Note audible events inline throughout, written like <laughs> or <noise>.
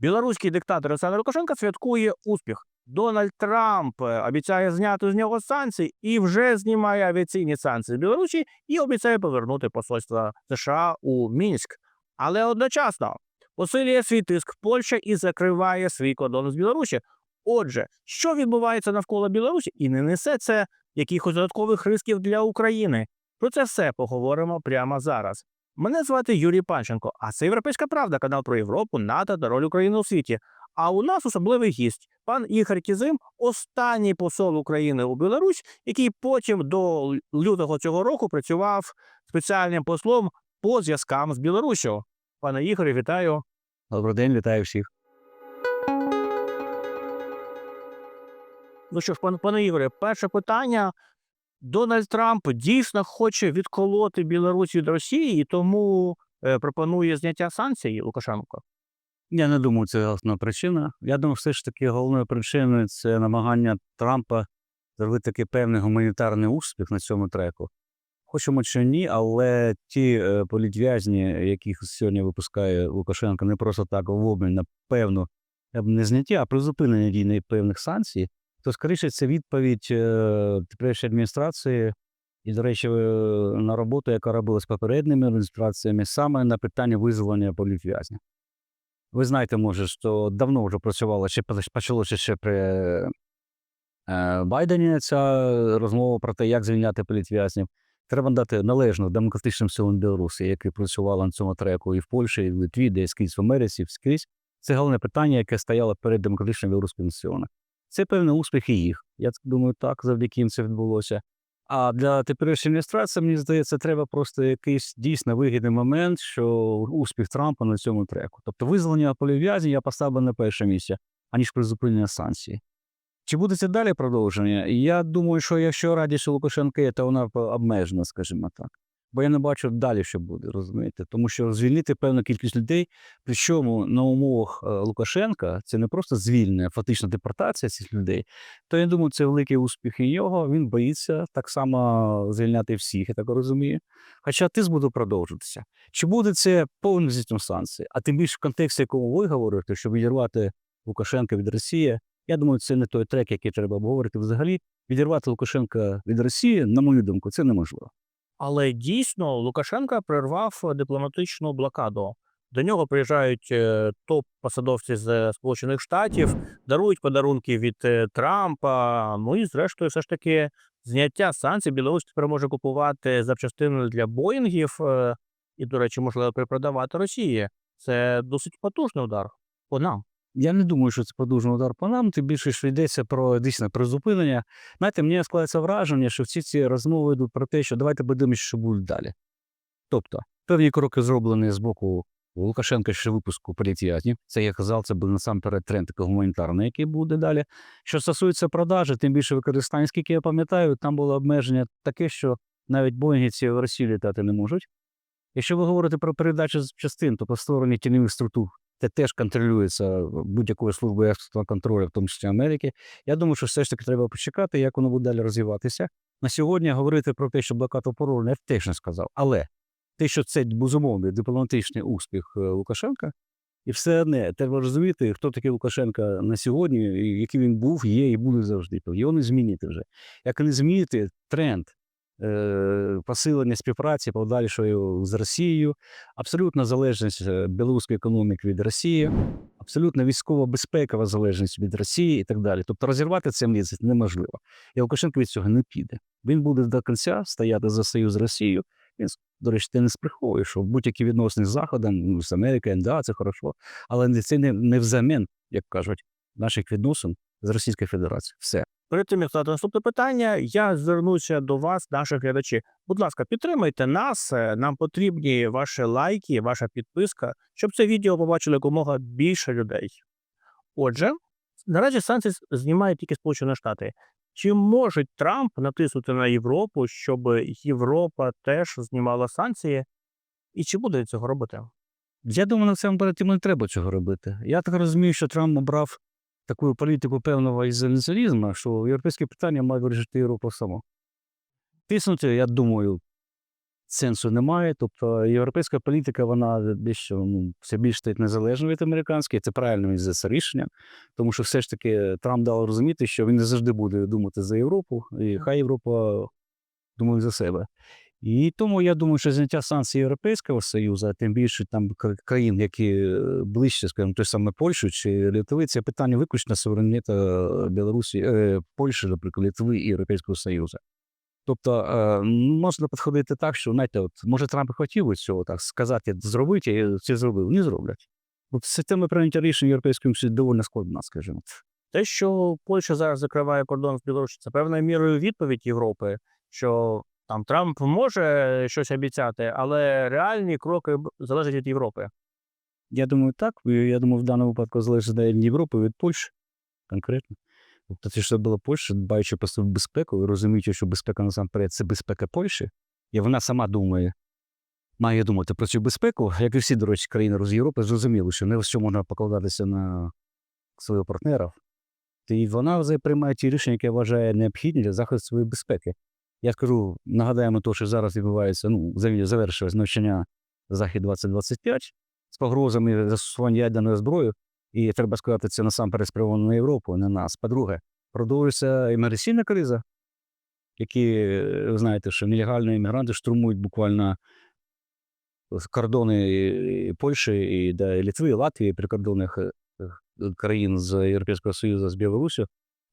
Білоруський диктатор Олександр Лукашенко святкує успіх. Дональд Трамп е, обіцяє зняти з нього санкції і вже знімає авіаційні санкції з Білорусі і обіцяє повернути посольство США у Мінськ. Але одночасно посилює свій тиск Польща і закриває свій кордон з Білорусі. Отже, що відбувається навколо Білорусі, і не несе це якихось додаткових рисків для України. Про це все поговоримо прямо зараз. Мене звати Юрій Панченко, а це Європейська Правда, канал про Європу, НАТО та роль України у світі. А у нас особливий гість, пан Ігор Кізим, останній посол України у Білорусь, який потім до лютого цього року працював спеціальним послом по зв'язкам з Білоруссю. Пане Ігорі, вітаю. Добрий день, вітаю всіх. Ну що ж, пане, пане Ігоре, перше питання. Дональд Трамп дійсно хоче відколоти Білорусь від Росії і тому е, пропонує зняття санкцій Лукашенко. Я не думаю, це головна причина. Я думаю, все ж таки головною причиною це намагання Трампа зробити такий певний гуманітарний успіх на цьому треку. Хочемо чи ні, але ті е, політв'язні, яких сьогодні випускає Лукашенко, не просто так в обмін на певну я б не зняття, а призупинення дій певних санкцій, то скоріше це відповідь е, теперішньої адміністрації і, до речі, е, на роботу, яка робилась попередніми адміністраціями, саме на питання визволення політв'язня. Ви знаєте, може, що давно вже працювало, ще почалося ще при е, Байдені ця розмова про те, як звільняти політв'язнів. Треба дати належно демократичним силам Білорусі, які працювали на цьому треку і в Польщі, і в Литві, де скрізь в Америці, скрізь. Це головне питання, яке стояло перед демократичним білоруським націоном. Це певний успіх і їх. Я думаю, так, завдяки їм це відбулося. А для теперішньої адміністрації, мені здається, треба просто якийсь дійсно вигідний момент, що успіх Трампа на цьому треку. Тобто визволення полів'язні я поставив на перше місце, аніж призупинення санкцій. Чи буде це далі продовження? Я думаю, що якщо радість Лукашенка то вона обмежена, скажімо так. Бо я не бачу далі, що буде, розумієте? Тому що звільнити певну кількість людей, причому на умовах е, Лукашенка це не просто звільнення, фактично депортація цих людей, то я думаю, це великий успіх і його. Він боїться так само звільняти всіх, я так розумію. Хоча тиск буде продовжуватися. Чи буде це повним зіткнення санкцій? А тим більше в контексті, якому ви говорите, щоб відірвати Лукашенка від Росії, я думаю, це не той трек, який треба обговорити взагалі. Відірвати Лукашенка від Росії, на мою думку, це неможливо. Але дійсно Лукашенко прервав дипломатичну блокаду. До нього приїжджають е, топ-посадовці з Сполучених Штатів, дарують подарунки від е, Трампа. Ну і зрештою, все ж таки, зняття санкцій Білорусь тепер може купувати запчастини для Боїнгів е, і, до речі, можливо, перепродавати Росії. Це досить потужний удар по нам. Я не думаю, що це подужний удар по нам, тим більше, що йдеться про дійсне призупинення. Знаєте, мені складається враження, що всі ці розмови йдуть про те, що давайте подивимося, що буде далі. Тобто, певні кроки зроблені з боку Лукашенка ще випуску політв'язнів. Це я казав, це буде насамперед тренд гуманітарний, який буде далі. Що стосується продажі, тим більше використання, скільки я пам'ятаю, там було обмеження таке, що навіть боїнгівці в Росію літати не можуть. Якщо ви говорите про передачу частин, то по створенні тіньових структур це теж контролюється будь-якою службою експортного контролю, в тому числі Америки. Я думаю, що все ж таки треба почекати, як воно буде далі розвиватися. На сьогодні говорити про те, що блокаду пороль, я теж не сказав. Але те, що це безумовний дипломатичний успіх е, Лукашенка, і все одне, треба розуміти, хто такий Лукашенка на сьогодні, який він був, є і буде завжди. Його не змінити вже. Як не змінити тренд посилення співпраці подальшою з Росією, абсолютна залежність е, білоруської економіки від Росії, абсолютно військова безпекова залежність від Росії і так далі. Тобто розірвати це місце неможливо. І Лукашенко від цього не піде. Він буде до кінця стояти за союз з Росією. Він, до речі, ти не сприховує, що будь-які відносини з Заходом, ну, з Америкою, НДА, це хорошо, але це не, не взамін, як кажуть, наших відносин з Російською Федерацією. Все. Перед тим, як задати наступне питання, я звернуся до вас, наших глядачів. Будь ласка, підтримайте нас. е, Нам потрібні ваші лайки, ваша підписка, щоб це відео побачили якомога більше людей. Отже, наразі санкції з- знімають тільки Сполучені Штати. Чи може Трамп натиснути на Європу, щоб Європа теж знімала санкції? І чи буде цього робити? Я думаю, на цьому перетім не треба цього робити. Я так розумію, що Трамп обрав таку політику певного ізоляціонізму, що європейські питання має вирішити Європа само. Тиснути, я думаю, сенсу немає. Тобто європейська політика, вона дещо ну, все більш стає незалежною від американської. Це правильно він за це рішення, тому що все ж таки Трамп дав розуміти, що він не завжди буде думати за Європу, і хай Європа думає за себе. І тому я думаю, що зняття санкцій Європейського Союзу, а тим більше там країн, які е, ближче, скажімо, той саме Польщу чи Литви, це питання виключно суверенітету е, Білорусі, е, Польщі, наприклад, Литви і Європейського Союзу. Тобто е, можна підходити так, що знаєте, от може Трамп хотів би цього так сказати, зробіть, і це зробив, не зроблять. От система прийняття рішень Європейським Союзом доволі складна, скажімо. Те, що Польща зараз закриває кордон з Білорусі, це певною мірою відповідь Європи, що там Трамп може щось обіцяти, але реальні кроки залежать від Європи. Я думаю, так. Я думаю, в даному випадку залежить від Європи, від Польщі конкретно. Тобто, це що була Польща, дбаючи про свою безпеку, і розуміючи, що безпека насамперед це безпека Польщі, і вона сама думає, має думати про цю безпеку, як і всі, до речі, країни з Європи, зрозуміли, що не в що можна покладатися на свого партнера. І вона вже приймає ті рішення, які вважає необхідні для захисту своєї безпеки. Я скажу, нагадаємо, то, що зараз відбувається, ну, завершилось навчання Захід 2025 з погрозами застосування ядерної зброї, і треба сказати, це насамперед спрямовано на Європу, не на нас. По-друге, продовжується імміграційна криза, які, ви знаєте, що нелегальні іммігранти штурмують буквально кордони і- Польщі, і де Літви, і Латвії, прикордонних е, е, країн з Європейського Союзу з Білорусі.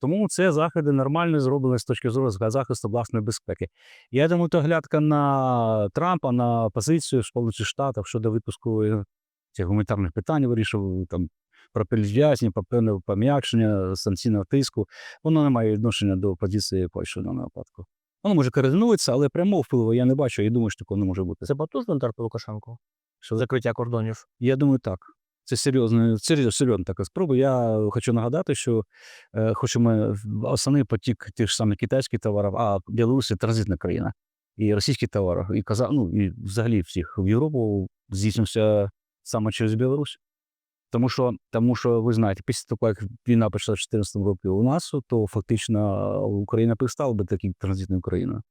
Тому це заходи нормально зроблені з точки зору захисту власної безпеки. Я думаю, то глядка на Трампа, на позицію Сполучених Штатів щодо випуску е, цих гуманітарних питань вирішив там про політв'язнів, про певне пом'якшення санкційного тиску. Воно не має відношення до позиції Польщі в даному випадку. Воно може координується, але прямого впливу я не бачу і думаю, що такого не може бути. Це потужний удар по Лукашенку? Що закриття кордонів? Я думаю, так. Це серйозна, серйозна, серйозна така спроба. Я хочу нагадати, що е, хоч ми основний потік тих ж самих китайських товарів, а Білорусь транзитна країна. І російські товари, і каза, ну і взагалі всіх в Європу здійснився саме через Білорусь. Тому що, тому що ви знаєте, після того, як війна почала в 2014 році у нас, то фактично Україна перестала бути такою транзитною країною.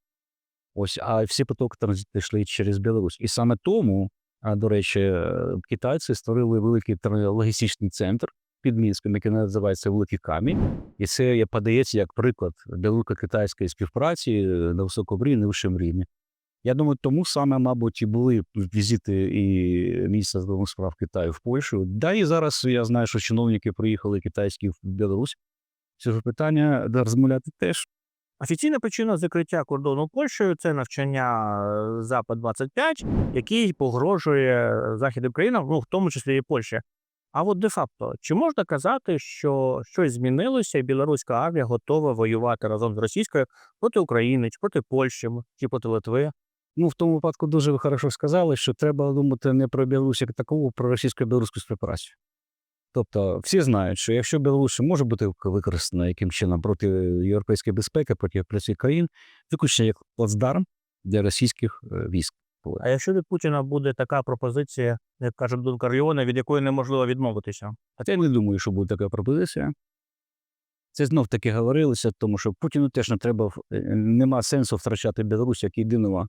Ось, а всі потоки транзиту йшли через Білорусь. І саме тому, до речі, е, китайці створили великий логістичний центр під Мінськом, який називається Великий Камінь. І це є- подається як приклад білорусько-китайської співпраці е, на високому рівні, на вищому рівні. Я думаю, тому саме, мабуть, і були візити і міністра закордонних справ Китаю в Польщу. Да, і зараз я знаю, що чиновники приїхали китайські в Білорусь. Це ж питання розмовляти теж. Офіційна причина закриття кордону Польщею це навчання е, Запад 25 який погрожує західним країнам, ну в тому числі і Польщі. А от де-факто, чи можна казати, що щось змінилося, і білоруська армія готова воювати разом з російською проти України, чи проти Польщі, чи проти Литви? Ну, в тому випадку дуже ви хорошо сказали, що треба думати не про Білорусь як такову, про російсько-білоруську співпрацю. Тобто всі знають, що якщо Білорусь може бути використана яким чином проти європейської безпеки, проти європейських країн, виключно як плацдарм для російських е, військ. А якщо від Путіна буде така пропозиція, як каже Дон Каріона, від якої неможливо відмовитися? А я не думаю, що буде така пропозиція. Це знов таки говорилося, тому що Путіну теж не треба е, нема сенсу втрачати Білорусь як єдиного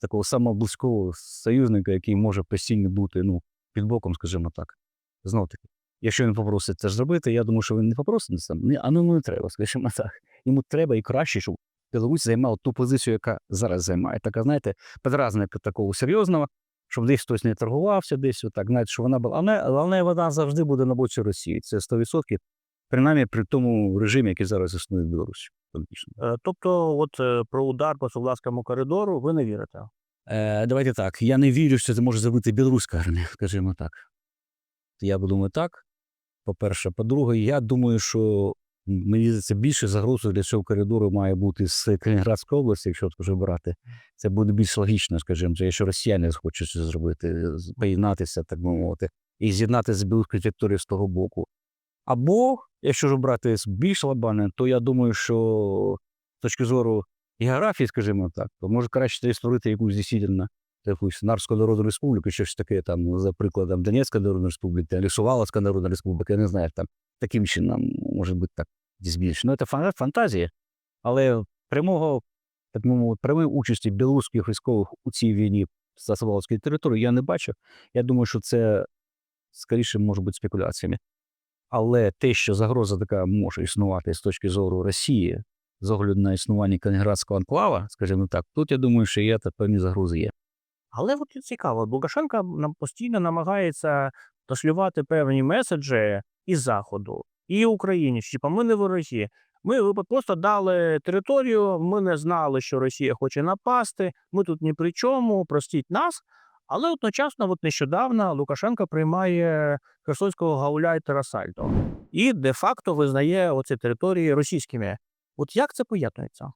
такого самого близького союзника, який може постійно бути ну, під боком, скажімо так. Знов таки. Якщо він попросить це зробити, я думаю, що він не попросить. Ні, а ну не треба, скажімо так. Йому треба і краще, щоб Білорусь займала ту позицію, яка зараз займає. Така, знаєте, подразника такого серйозного, щоб десь хтось не торгувався, десь отак, знаєте, що вона була. Але, але вона завжди буде на боці Росії. Це 100%, принаймні при тому режимі, який зараз існує в Білорусі. Е, Тобто, от е, про удар по Совлаському коридору ви не вірите? Е, давайте так. Я не вірю, що це може зробити білоруська армія, скажімо так. Я думаю так. По-перше, по-друге, я думаю, що мені здається, більше загрозою для цього коридору має бути з Калінінградської області, якщо вже брати. Це буде більш логічно, скажімо, якщо росіяни захочуть це зробити, поєднатися, так би мовити, і з'єднати з білоруською територією з того боку. Або, якщо ж брати більш глобальне, то я думаю, що з точки зору географії, скажімо так, то може краще створити якусь дійсно якусь Нарську Народну Республіку, щось таке там, за прикладом Донецька Народна Республіка, або Сувалська Народна Республіка, я не знаю, там таким чином може бути так більше. Ну, це фантазія, але прямого так мовити, прямої участі білоруських військових у цій війні за Саволської території я не бачу. Я думаю, що це скоріше може бути спекуляціями. Але те, що загроза така може існувати з точки зору Росії, з огляду на існування Калінінградського анклава, скажімо так, тут я думаю, що є та певні загрози є. Але от цікаво, Лукашенко нам постійно намагається дошлювати певні меседжі із Заходу, і Україні, що типа ми не вороги. Ми просто дали територію, ми не знали, що Росія хоче напасти, ми тут ні при чому, простіть нас. Але одночасно, от нещодавно Лукашенко приймає херсонського гауляйтера Сальдо і де-факто визнає оці території російськими. От як це поєднується?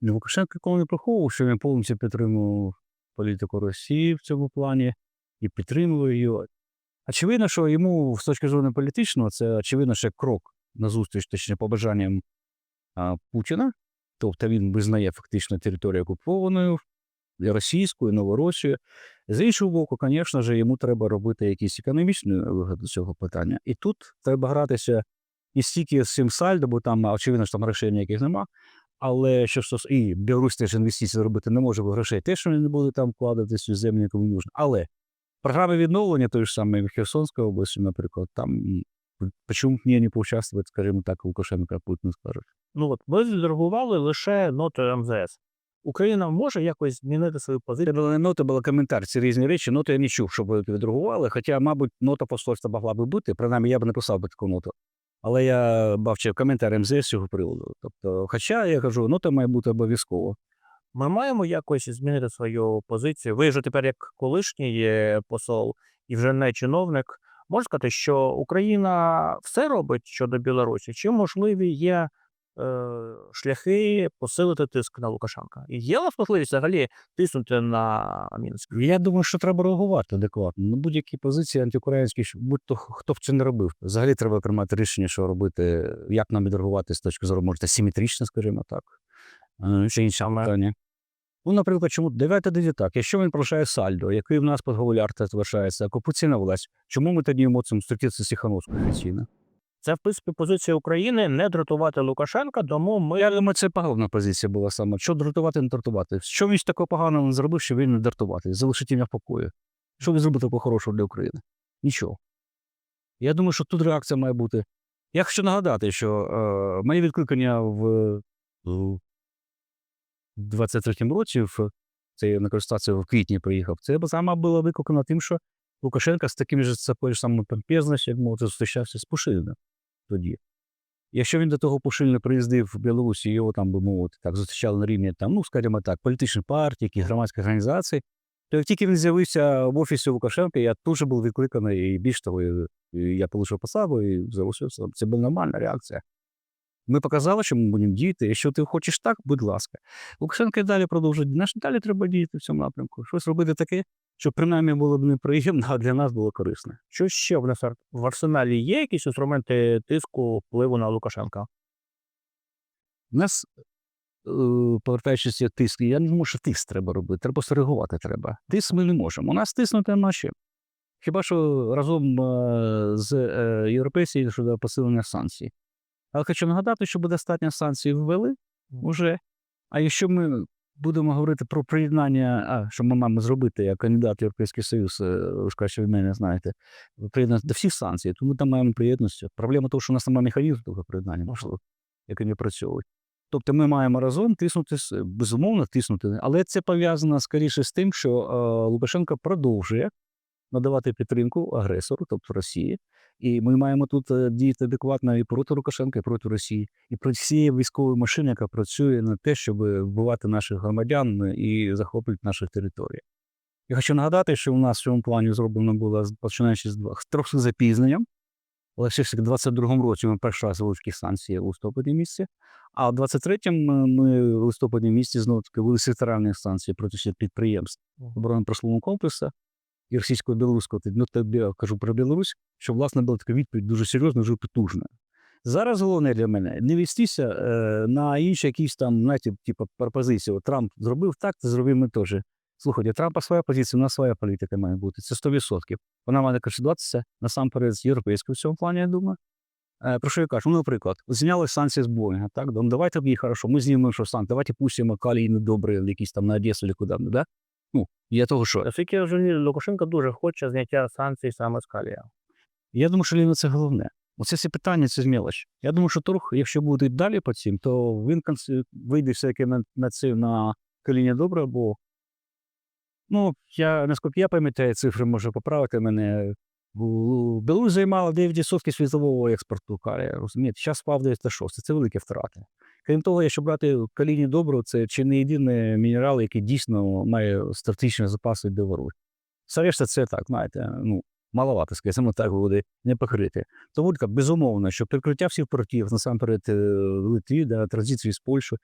Ну, Лукашенко ніколи не приховував, що він повністю підтримував політику Росії в цьому плані і підтримує її. Очевидно, що йому з точки зору політичного, це очевидно ще крок назустріч, точніше, побажанням а, Путіна. Тобто він визнає фактично територію окупованою російською, новоросією. З іншого боку, звісно ж, йому треба робити якісь економічні вигоди цього питання. І тут треба гратися і стільки з цим сальдо, бо там, очевидно, що там грошей ніяких нема. Але що стос... і Білорусь теж інвестиції робити не може, бо грошей теж вони не буде там вкладатись у землю, яку не нужно. Але програми відновлення той ж самої в Херсонській області, наприклад, там почему б мені не поучаствувати, скажімо так, Лукашенко Путін скаже. Ну от ми відреагували лише нотою МЗС. Україна може якось змінити свою Це позицію. була не нота, була коментар. Це різні речі. Ноту я не чув, щоб відреагували. Хоча, мабуть, нота посольства могла би бути. Принаймні, я б написав би таку ноту. Але я бачив коментар МЗС з цього приводу. Тобто, хоча я кажу, ну це має бути обов'язково. Ми маємо якось змінити свою позицію. Ви вже тепер як колишній е, посол і вже не чиновник. Можна сказати, що Україна все робить щодо Білорусі, чи можливі є шляхи посилити тиск на Лукашенка? І є у нас можливість взагалі тиснути на Мінськ? Я думаю, що треба реагувати адекватно. На будь-які позиції антиукраїнські, будь-то хто б це не робив. Взагалі треба приймати рішення, що робити, як нам відреагувати з точки зору, можете, симетрично, скажімо так. Е, Ще інше питання. Ну, наприклад, чому давайте тоді так. Якщо він порушає сальдо, який в нас подгулярта залишається, окупаційна власть, чому ми тоді зустрітися з Сіхановською офіційно? Це в принципі позиція України не дратувати Лукашенка, тому ми Я думаю, це пагубна позиція була саме. Що дратувати, не дратувати. Що він такого поганого не зробив, що він не дратувати? Залишить мене в покої. Що він зробив такого хорошого для України? Нічого. Я думаю, що тут реакція має бути. Я хочу нагадати, що е, моє відкликання в, в 23-му році, в це на користацію в квітні приїхав, це саме було викликано тим, що Лукашенко з таким же такою ж самою як мовити, зустрічався з Пушилиним тоді. Якщо він до того Пушильна приїздив в Білорусі, його там, би мовити, так зустрічали на рівні, там, ну, скажімо так, політичні партії, які громадські організації, то як тільки він з'явився в офісі Лукашенка, я тут же був відкликаний, і більш того, я отримав посаду і залишився. Це була нормальна реакція. Ми показали, що ми будемо діяти. Якщо ти хочеш так, будь ласка. Лукашенко і далі продовжує. Наш далі треба діяти в цьому напрямку. Щось робити таке, щоб принаймні було б неприємно, а для нас було корисно. що ще в нас в арсеналі є якісь інструменти тиску впливу на Лукашенка? У нас, е, повертаючись до тиску, я не думаю, що тиск треба робити, треба просто треба. Тиск ми не можемо. У нас тиснути чим. Хіба що разом е, з е, європейськими щодо посилення санкцій. Але хочу нагадати, що достатньо санкцій ввели вже. А якщо ми будемо говорити про приєднання, а що ми маємо зробити як кандидат в Європейський Союз, е, ви ж краще від мене знаєте, приєднатися до всіх санкцій, то ми там маємо приєднатися. Проблема того, що у нас немає механізму того приєднання, можливо, як вони працюють. Тобто ми маємо разом тиснути, безумовно, тиснути, але це пов'язано скоріше з тим, що е, Лукашенко продовжує надавати підтримку агресору, тобто Росії. І ми маємо тут е, діяти адекватно і проти Лукашенка, і проти Росії, і проти всієї військової машини, яка працює на те, щоб вбивати наших громадян е, і захоплювати наші території. Я хочу нагадати, що у нас в цьому плані зроблено було починаючи з трохи запізненням. Але все ж таки, в 22-му році ми перший раз ввели такі санкції у листопаді місяці, а в 23-му ми в листопаді місяці знову таки ввели секторальні санкції проти всіх підприємств оборонно-промислового комплексу і російсько-білоруського. Ну, тобі я кажу про Білорусь, що, власне, була така відповідь дуже серйозна, дуже потужна. Зараз головне для мене не вестися е, на інші якісь там, знаєте, типу, пропозиції. Трамп зробив так, це зробимо ми теж. Слухайте, Трампа своя позиція, у нас своя політика має бути. Це 100%. Вона має консолідуватися насамперед з європейською в цьому плані, я думаю. Е, Про що я кажу? Ну, наприклад, зняли санкції з Боїнга, так? Ну, давайте їх хорошо, ми знімемо що санкції, давайте пустимо калій недобре, якісь там на Одесу чи куди, да? Ну, я того що? Розумію, Лукашенко дуже хоче зняття санкцій саме з калія. Я думаю, що нього це головне. Оце всі питання, це мелоч. Я думаю, що торг, якщо буде далі по цим, то він вийде все-таки на, на це на коління добре, бо ну, я наскільки я пам'ятаю, цифри може поправити мене. Білорусь займала 9% світового експорту калія, розумієте? Зараз впав 96, це великі втрати. Крім того, якщо брати калійні добро, це чи не єдиний мінерал, який дійсно має стратегічні запаси в Білорусі. Все решта це так, знаєте, ну, маловато, скажімо так, буде не покрити. Тому така, безумовно, що прикриття всіх портів, насамперед е, в Литві, да, транзиції з Польщі,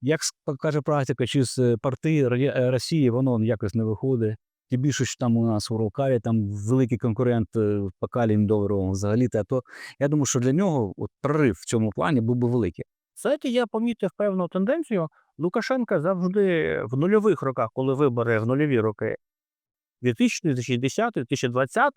як покаже практика, чи з е, порти е, Росії воно якось не виходить. Тим більше, що там у нас в Уралкаві там великий конкурент е, по каліям доларовому взагалі, то я думаю, що для нього от, прорив в цьому плані був би великий. Знаєте, я помітив певну тенденцію. Лукашенка завжди в нульових роках, коли вибори в нульові роки, 2000, 2010, 2020,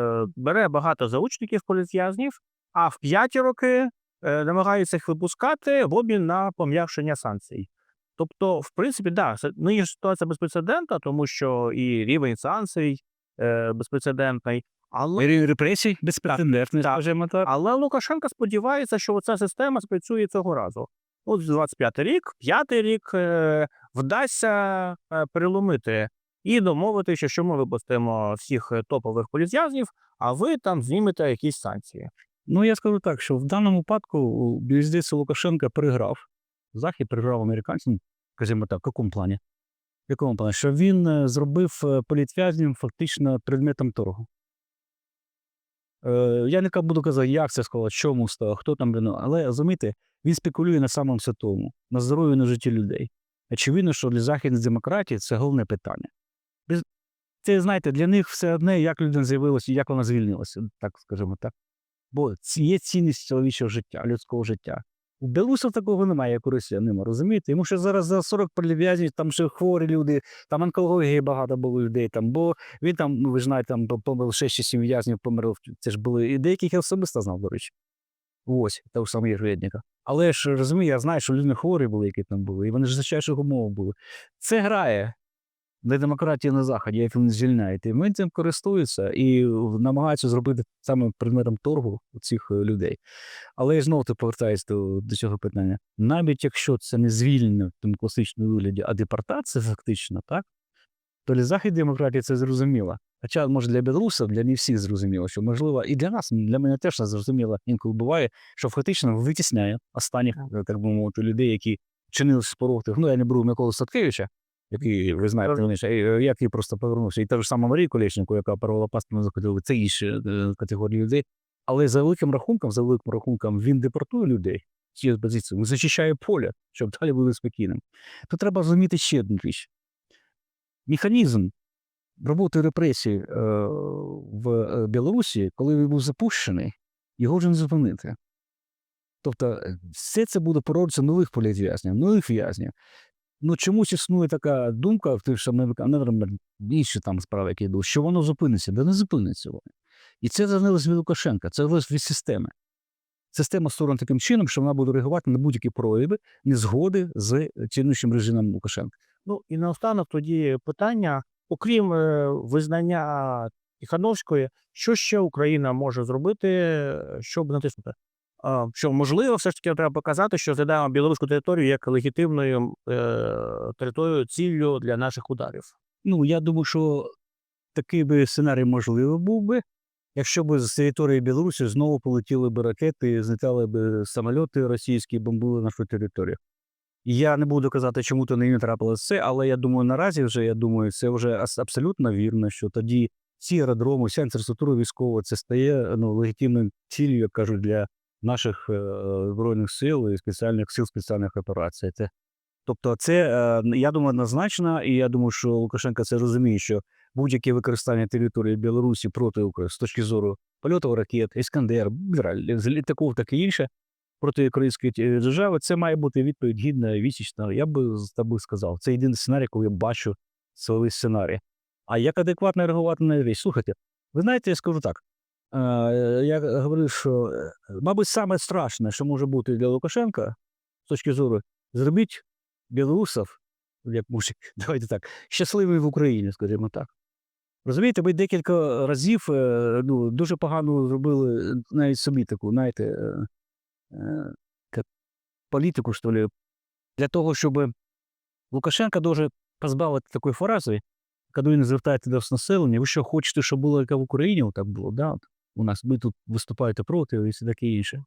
е, бере багато заучників політв'язнів, а в п'яті роки е, намагається їх випускати в обмін на пом'якшення санкцій. Тобто, в принципі, да, нині ситуація безпрецедентна, тому що і рівень санкцій е, безпрецедентний. Але Репресій безпрецедентний, скажімо так. але Лукашенко сподівається, що ця система спрацює цього разу. От 25 рік, п'ятий рік е, вдасться е, переломити і домовитися, що ми випустимо всіх е, топових політв'язнів, а ви там знімете якісь санкції. Ну, я скажу так, що в даному випадку, здається, Лукашенко приграв. Захід приграв американцям, скажімо так, в якому плані? В якому плані? Що він зробив політв'язнів фактично предметом торгу. Е, я не буду казати, як це сказати, чому стало, хто там, блін. але розумієте, він спекулює на самому святому, на здоров'ю на житті людей. Очевидно, що для західної демократії це головне питання. Це, знаєте, для них все одне, як людина з'явилася як вона звільнилася, так скажімо так. Бо є цінність чоловічого життя, людського життя. У білорусів такого немає, як у росіянина, розумієте? Йому ще зараз за 40 полів'язнів, там ще хворі люди, там онкології багато було людей, там, бо він там, ну ви ж знаєте, там помер 6 чи 7 в'язнів померло. Це ж були і деяких я особисто знав, до речі. Ось, того самого Єжведника. Але ж розумію, я знаю, що люди хворі були, які там були, і вони ж за чайших умов були. Це грає для демократії на Заході, як вони звільняють. І вони цим користуються і намагаються зробити саме предметом торгу цих е, людей. Але я знову ти повертаюся до, до цього питання. Навіть якщо це не звільнення в тому класичному вигляді, а депортація фактично, так? То для Західної демократії це зрозуміло. Хоча, може, для білорусів, для не всіх зрозуміло, що можливо, і для нас, для мене теж не зрозуміло інколи буває, що фактично витісняє останніх, е, так би мовити, людей, які чинили спротив. Ну, я не беру Миколу Садкевича, який, ви знаєте, раніше, е, який просто повернувся. І та ж сама Марія Колєшнику, яка парола пастами заходила, це інші е, категорії людей. Але за великим рахунком, за великим рахунком, він депортує людей з цієї позиції, він зачищає поле, щоб далі були спокійним. То треба розуміти ще одну річ. Механізм роботи репресій е, в е, Білорусі, коли він був запущений, його вже не зупинити. Тобто е, все це буде породитися нових політв'язнів, нових в'язнів. Ну чомусь існує така думка в тих самих наприклад, інші там справи, які йдуть, що воно зупиниться, де не зупиниться воно. І це залежить від Лукашенка, це залежить від системи. Система створена таким чином, що вона буде реагувати на будь-які прояви незгоди з чинуючим режимом Лукашенка. Ну і наостанок тоді питання: окрім е, визнання Тихановської, що ще Україна може зробити, е, щоб натиснути? Що можливо, все ж таки треба показати, що зглядаємо білоруську територію як легітимною е, територією ціллю для наших ударів. Ну, я думаю, що такий би сценарій можливий був би, якщо б з території Білорусі знову полетіли б ракети, злітали б самольоти російські, бомбили нашу територію. Я не буду казати, чому то не трапилося це, але я думаю, наразі вже я думаю, це вже абсолютно вірно, що тоді ці аеродроми, вся інфраструктура військова, це стає ну, легітимною ціллю, як кажуть, для наших е, збройних сил і спеціальних сил спеціальних операцій. Це Тобто, це е, я думаю, однозначно, і я думаю, що Лукашенко це розуміє, що будь-яке використання території Білорусі проти України з точки зору польоту ракет, Іскандер, літаків, таке інше проти української держави, це має бути відповідь гідна, вісічна. Я би з тобою сказав. Це єдиний сценарій, коли я бачу силовий сценарій. А як адекватно реагувати на річ? Слухайте, ви знаєте, я скажу так: Е, Я говорив, що, е, мабуть, саме страшне, що може бути для Лукашенка, з точки зору, зробіть білорусів, як мужик, <laughs> давайте так, щасливими в Україні, скажімо так. Розумієте, ми декілька разів е, ну, дуже погано зробили навіть собі таку, знаєте, е, е, політику, що ли, для того, щоб Лукашенка дуже позбавити такої фрази, коли він звертається до населення, ви що хочете, щоб було як в Україні, так було, да? У нас ви тут виступаєте проти і все таке інше.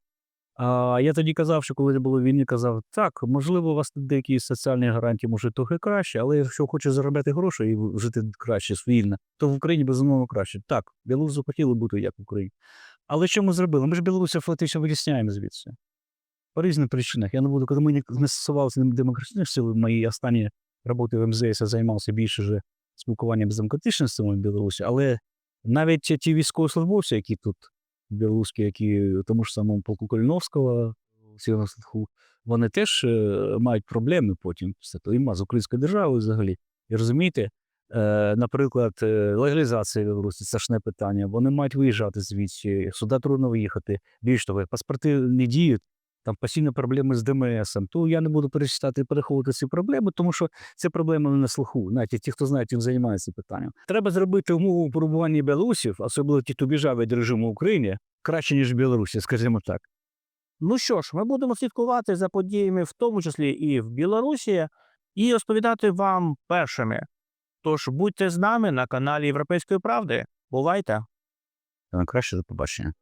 А я тоді казав, що коли було війни, казав, так, можливо, у вас деякі соціальні гарантії може трохи краще, але якщо хоче заробляти гроші і жити краще, вільно, то в Україні безумовно краще. Так, білоруси хотіли бути як в Україні. Але що ми зробили? Ми ж білорусів фактично витісняємо звідси. По різним причинах. Я не буду, коли ми не- стосувалися демократичних сил, мої останні роботи в МЗС я займався більше вже спілкуванням з демократичними силами Білорусі, але навіть ті військовослужбовці, які тут білоруські, які в тому ж самому полку Сєвєрного Слуху, вони теж е, мають проблеми потім цим, з українською державою взагалі. І розумієте, е, наприклад, е, легалізація Білорусі це страшне питання. Вони мають виїжджати звідси, сюди трудно виїхати. Більш того, паспорти не діють, там постійно проблеми з ДМС. То я не буду перечитати і переховувати ці проблеми, тому що це проблема не на слуху. Навіть ті, хто знає, тим займається питанням. Треба зробити умову перебування білорусів, особливо ті, хто біжав від режиму в Україні, краще, ніж в Білорусі, скажімо так. Ну що ж, ми будемо слідкувати за подіями, в тому числі і в Білорусі, і розповідати вам першими. Тож будьте з нами на каналі Європейської правди. Бувайте! Краще до побачення.